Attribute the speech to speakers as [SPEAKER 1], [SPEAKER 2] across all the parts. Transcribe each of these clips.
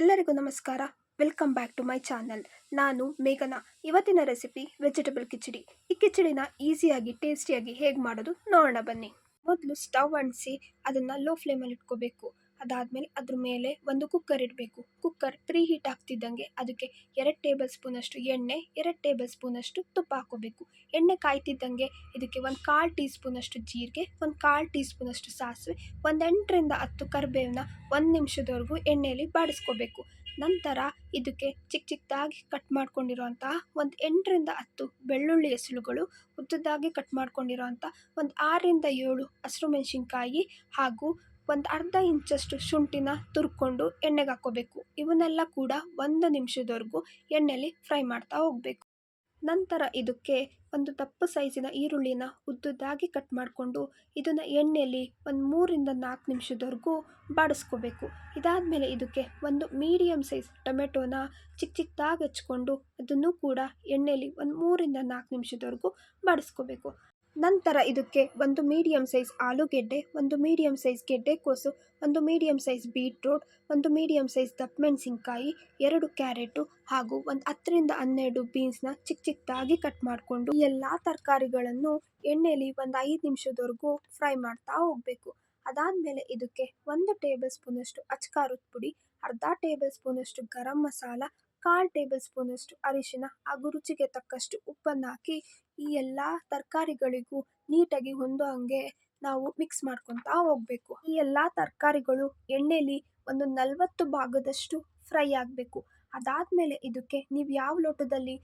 [SPEAKER 1] ಎಲ್ಲರಿಗೂ ನಮಸ್ಕಾರ. Welcome back to my channel. ನಾನು ಮೇಘನಾ. ಇವತ್ತಿನ ರೆಸಿಪಿ ವೆಜಿಟೇಬಲ್ ಕಿಚಡಿ. ಈ ಕಿಚಡಿನ ಈಸಿಯಾಗಿ, ಟೇಸ್ಟಿಯಾಗಿ ಹೇಗೆ ಮಾಡೋದು ನೋಡೋಣ ಬನ್ನಿ. ಮೊದಲು ಸ್ಟವ್ ಅಂಟಿಸಿ, ಅದನ್ನು ಲೋ ಫ್ಲೇಮಲ್ಲಿ ಇಟ್ಕೋಬೇಕು. ಅದಾದಮೇಲೆ ಅದ್ರ ಮೇಲೆ ಒಂದು ಕುಕ್ಕರ್ ಇಡಬೇಕು. ಕುಕ್ಕರ್ ಪ್ರೀ ಹೀಟ್ ಆಗ್ತಿದ್ದಂಗೆ ಅದಕ್ಕೆ ಎರಡು ಟೇಬಲ್ ಸ್ಪೂನಷ್ಟು ಎಣ್ಣೆ, ಎರಡು ಟೇಬಲ್ ಸ್ಪೂನಷ್ಟು ತುಪ್ಪ ಹಾಕೋಬೇಕು ಎಣ್ಣೆ ಕಾಯ್ತಿದ್ದಂಗೆ ಇದಕ್ಕೆ ಒಂದು ಕಾಲು ಟೀ ಸ್ಪೂನಷ್ಟು ಜೀರಿಗೆ, ಒಂದು ಕಾಲು ಟೀ ಸ್ಪೂನಷ್ಟು ಸಾಸಿವೆ, ಒಂದು ಎಂಟರಿಂದ ಹತ್ತು ಕರಿಬೇವನ್ನ ಒಂದು ನಿಮಿಷದವರೆಗೂ ಎಣ್ಣೆಯಲ್ಲಿ ಬಾಡಿಸ್ಕೋಬೇಕು. ನಂತರ ಇದಕ್ಕೆ ಚಿಕ್ಕ ಚಿಕ್ಕದಾಗಿ ಕಟ್ ಮಾಡ್ಕೊಂಡಿರುವಂತಹ ಒಂದು ಎಂಟರಿಂದ ಹತ್ತು ಬೆಳ್ಳುಳ್ಳಿ ಹೆಸರುಗಳು ಉದ್ದದಾಗಿ ಕಟ್ ಮಾಡ್ಕೊಂಡಿರುವಂಥ ಒಂದು ಆರರಿಂದ ಏಳು ಹಸಿರು ಮೆಣಸಿನ್ಕಾಯಿ ಹಾಗೂ ಒಂದು ಅರ್ಧ ಇಂಚಷ್ಟು ಶುಂಠಿನ ತುರ್ಕೊಂಡು ಎಣ್ಣೆಗೆ ಹಾಕ್ಕೋಬೇಕು ಇವನ್ನೆಲ್ಲ ಕೂಡ ಒಂದು ನಿಮಿಷದವರೆಗೂ ಎಣ್ಣೆಯಲ್ಲಿ ಫ್ರೈ ಮಾಡ್ತಾ ಹೋಗಬೇಕು. ನಂತರ ಇದಕ್ಕೆ ಒಂದು ದಪ್ಪ ಸೈಜಿನ ಈರುಳ್ಳಿನ ಉದ್ದುದಾಗಿ ಕಟ್ ಮಾಡಿಕೊಂಡು ಇದನ್ನು ಎಣ್ಣೆಯಲ್ಲಿ ಒಂದು ಮೂರಿಂದ ನಾಲ್ಕು ನಿಮಿಷದವರೆಗೂ ಬಾಡಿಸ್ಕೋಬೇಕು. ಇದಾದಮೇಲೆ ಇದಕ್ಕೆ ಒಂದು ಮೀಡಿಯಮ್ ಸೈಜ್ ಟೊಮೆಟೊನ ಚಿಕ್ಕ ಚಿಕ್ಕದಾಗಿ ಹಚ್ಕೊಂಡು ಅದನ್ನು ಕೂಡ ಎಣ್ಣೆಯಲ್ಲಿ ಒಂದು ಮೂರಿಂದ ನಾಲ್ಕು ನಿಮಿಷದವರೆಗೂ ಬಾಡಿಸ್ಕೋಬೇಕು. ನಂತರ ಇದಕ್ಕೆ ಒಂದು ಮೀಡಿಯಮ್ ಸೈಜ್ ಆಲೂಗೆಡ್ಡೆ, ಒಂದು ಮೀಡಿಯಮ್ ಸೈಜ್ ಗೆಡ್ಡೆಕೋಸು ಒಂದು ಮೀಡಿಯಮ್ ಸೈಜ್ ಬೀಟ್ರೋಟ್ ಒಂದು ಮೀಡಿಯಮ್ ಸೈಜ್ ದಪ್ಪ ಮೆಣಸಿನ್ಕಾಯಿ ಎರಡು ಕ್ಯಾರೆಟು ಹಾಗೂ ಒಂದು ಹತ್ತರಿಂದ ಹನ್ನೆರಡು ಬೀನ್ಸ್ನ ಚಿಕ್ಕ ಚಿಕ್ಕದಾಗಿ ಕಟ್ ಮಾಡಿಕೊಂಡು ಎಲ್ಲ ತರಕಾರಿಗಳನ್ನು ಎಣ್ಣೆಯಲ್ಲಿ ಒಂದು ಐದು ನಿಮಿಷದವರೆಗೂ ಫ್ರೈ ಮಾಡ್ತಾ ಹೋಗಬೇಕು. ಅದಾದಮೇಲೆ ಇದಕ್ಕೆ ಒಂದು ಟೇಬಲ್ ಸ್ಪೂನಷ್ಟು ಅಚ್ಕಾರದ ಪುಡಿ, ಅರ್ಧ ಟೇಬಲ್ ಸ್ಪೂನಷ್ಟು ಗರಂ ಮಸಾಲ ಕಾಲು ಟೇಬಲ್ ಸ್ಪೂನಷ್ಟು ಅರಿಶಿನ ಹಾಗೂ ರುಚಿಗೆ ತಕ್ಕಷ್ಟು ಉಪ್ಪನ್ನು ಹಾಕಿ ಈ ಎಲ್ಲ ತರಕಾರಿಗಳಿಗೂ ನೀಟಾಗಿ ಹೊಂದೋ ಹಾಗೆ ನಾವು ಮಿಕ್ಸ್ ಮಾಡ್ಕೊತಾ ಹೋಗಬೇಕು. ಈ ಎಲ್ಲ ತರಕಾರಿಗಳು ಎಣ್ಣೆಲಿ ಒಂದು ನಲವತ್ತು ಭಾಗದಷ್ಟು ಫ್ರೈ ಆಗಬೇಕು. ಅದಾದಮೇಲೆ ಇದಕ್ಕೆ ನೀವು ಯಾವ ಲೋಟದಲ್ಲಿ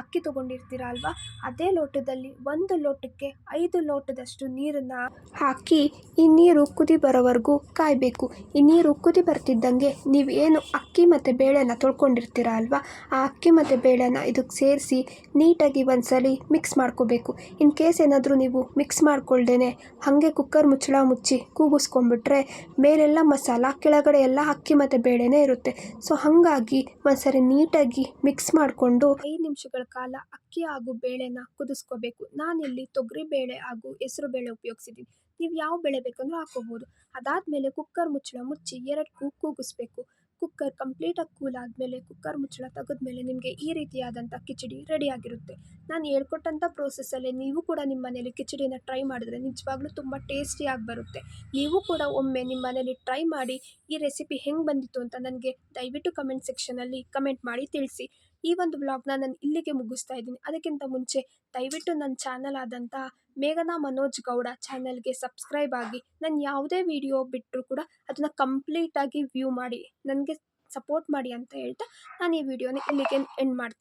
[SPEAKER 1] ಅಕ್ಕಿ ತೊಗೊಂಡಿರ್ತೀರ ಅಲ್ವಾ? ಅದೇ ಲೋಟದಲ್ಲಿ ಒಂದು ಲೋಟಕ್ಕೆ ಐದು ಲೋಟದಷ್ಟು ನೀರನ್ನು ಹಾಕಿ, ಈ ನೀರು ಕುದಿ ಬರೋವರೆಗೂ ಕಾಯಬೇಕು. ಈ ನೀರು ಕುದಿ ಬರ್ತಿದ್ದಂಗೆ ನೀವು ಏನು ಅಕ್ಕಿ ಮತ್ತು ಬೇಳೆನ ತೊಳ್ಕೊಂಡಿರ್ತೀರ ಅಲ್ವಾ? ಆ ಅಕ್ಕಿ ಮತ್ತು ಬೇಳೆನ ಇದಕ್ಕೆ ಸೇರಿಸಿ ನೀಟಾಗಿ ಒಂದ್ಸಲಿ ಮಿಕ್ಸ್ ಮಾಡ್ಕೋಬೇಕು. ಇನ್ ಕೇಸ್ ಏನಾದರೂ ನೀವು ಮಿಕ್ಸ್ ಮಾಡ್ಕೊಳ್ದೇನೆ ಹಾಗೆ ಕುಕ್ಕರ್ ಮುಚ್ಚಳ ಮುಚ್ಚಿ ಕೂಗಿಸ್ಕೊಂಡ್ಬಿಟ್ರೆ ಮೇಲೆಲ್ಲ ಮಸಾಲ, ಕೆಳಗಡೆ ಎಲ್ಲ ಅಕ್ಕಿ ಮತ್ತು ಬೇಳೆನೇ ಇರುತ್ತೆ. ಸೊ ಹಾಗಾಗಿ ಒಂದ್ಸರಿ ನೀಟಾಗಿ ಮಿಕ್ಸ್ ಮಾಡಿಕೊಂಡು ಐದು ನಿಮಿಷಗಳ ಕಾಲ ಅಕ್ಕಿ ಹಾಗೂ ಬೇಳೆನ ಕುದಿಸ್ಕೋಬೇಕು. ನಾನಿಲ್ಲಿ ತೊಗರಿ ಬೇಳೆ ಹಾಗೂ ಹೆಸರು ಬೇಳೆ ಉಪಯೋಗಿಸಿದ್ದೀನಿ ನೀವು ಯಾವ ಬೇಳೆ ಬೇಕಂದ್ರೂ ಹಾಕೋಬಹುದು ಅದಾದ್ಮೇಲೆ ಕುಕ್ಕರ್ ಮುಚ್ಚಳ ಮುಚ್ಚಿ ಎರಡು ಕೂಗು ಕೂಗಿಸ್ಬೇಕು. ಕುಕ್ಕರ್ ಕಂಪ್ಲೀಟಾಗಿ ಕೂಲ್ ಆದಮೇಲೆ ಕುಕ್ಕರ್ ಮುಚ್ಚಳ ತೆಗೆದ್ಮೇಲೆ ನಿಮಗೆ ಈ ರೀತಿಯಾದಂಥ ಕಿಚಡಿ ರೆಡಿಯಾಗಿರುತ್ತೆ ನಾನು ಹೇಳ್ಕೊಟ್ಟಂಥ ಪ್ರೋಸೆಸ್ಸಲ್ಲೇ ನೀವು ಕೂಡ ನಿಮ್ಮ ಮನೇಲಿ ಕಿಚಡಿನ ಟ್ರೈ ಮಾಡಿದ್ರೆ ನಿಜವಾಗ್ಲೂ ತುಂಬ ಟೇಸ್ಟಿಯಾಗಿ ಬರುತ್ತೆ. ನೀವು ಕೂಡ ಒಮ್ಮೆ ನಿಮ್ಮ ಮನೇಲಿ ಟ್ರೈ ಮಾಡಿ ಈ ರೆಸಿಪಿ ಹೆಂಗೆ ಬಂದಿತ್ತು ಅಂತ ನನಗೆ ದಯವಿಟ್ಟು ಕಮೆಂಟ್ ಸೆಕ್ಷನಲ್ಲಿ ಕಮೆಂಟ್ ಮಾಡಿ ತಿಳಿಸಿ. ಈ ಒಂದು ಬ್ಲಾಗ್ನ ನಾನು ಇಲ್ಲಿಗೆ ಮುಗಿಸ್ತಾ ಇದ್ದೀನಿ. ಅದಕ್ಕಿಂತ ಮುಂಚೆ ದಯವಿಟ್ಟು ನನ್ನ ಚಾನಲ್ ಆದಂಥ ಮೇಘನಾ ಮನೋಜ್ ಗೌಡ ಚಾನಲ್ಗೆ ಸಬ್ಸ್ಕ್ರೈಬ್ ಆಗಿ ನಾನು ಯಾವುದೇ ವಿಡಿಯೋ ಬಿಟ್ಟರೂ ಕೂಡ ಅದನ್ನು ಕಂಪ್ಲೀಟಾಗಿ ವ್ಯೂ ಮಾಡಿ, ನನಗೆ ಸಪೋರ್ಟ್ ಮಾಡಿ ಅಂತ ಹೇಳ್ತಾ ನಾನು ಈ ವಿಡಿಯೋನ ಇಲ್ಲಿಗೆ ಎಂಡ್ ಮಾಡ್ತೀನಿ.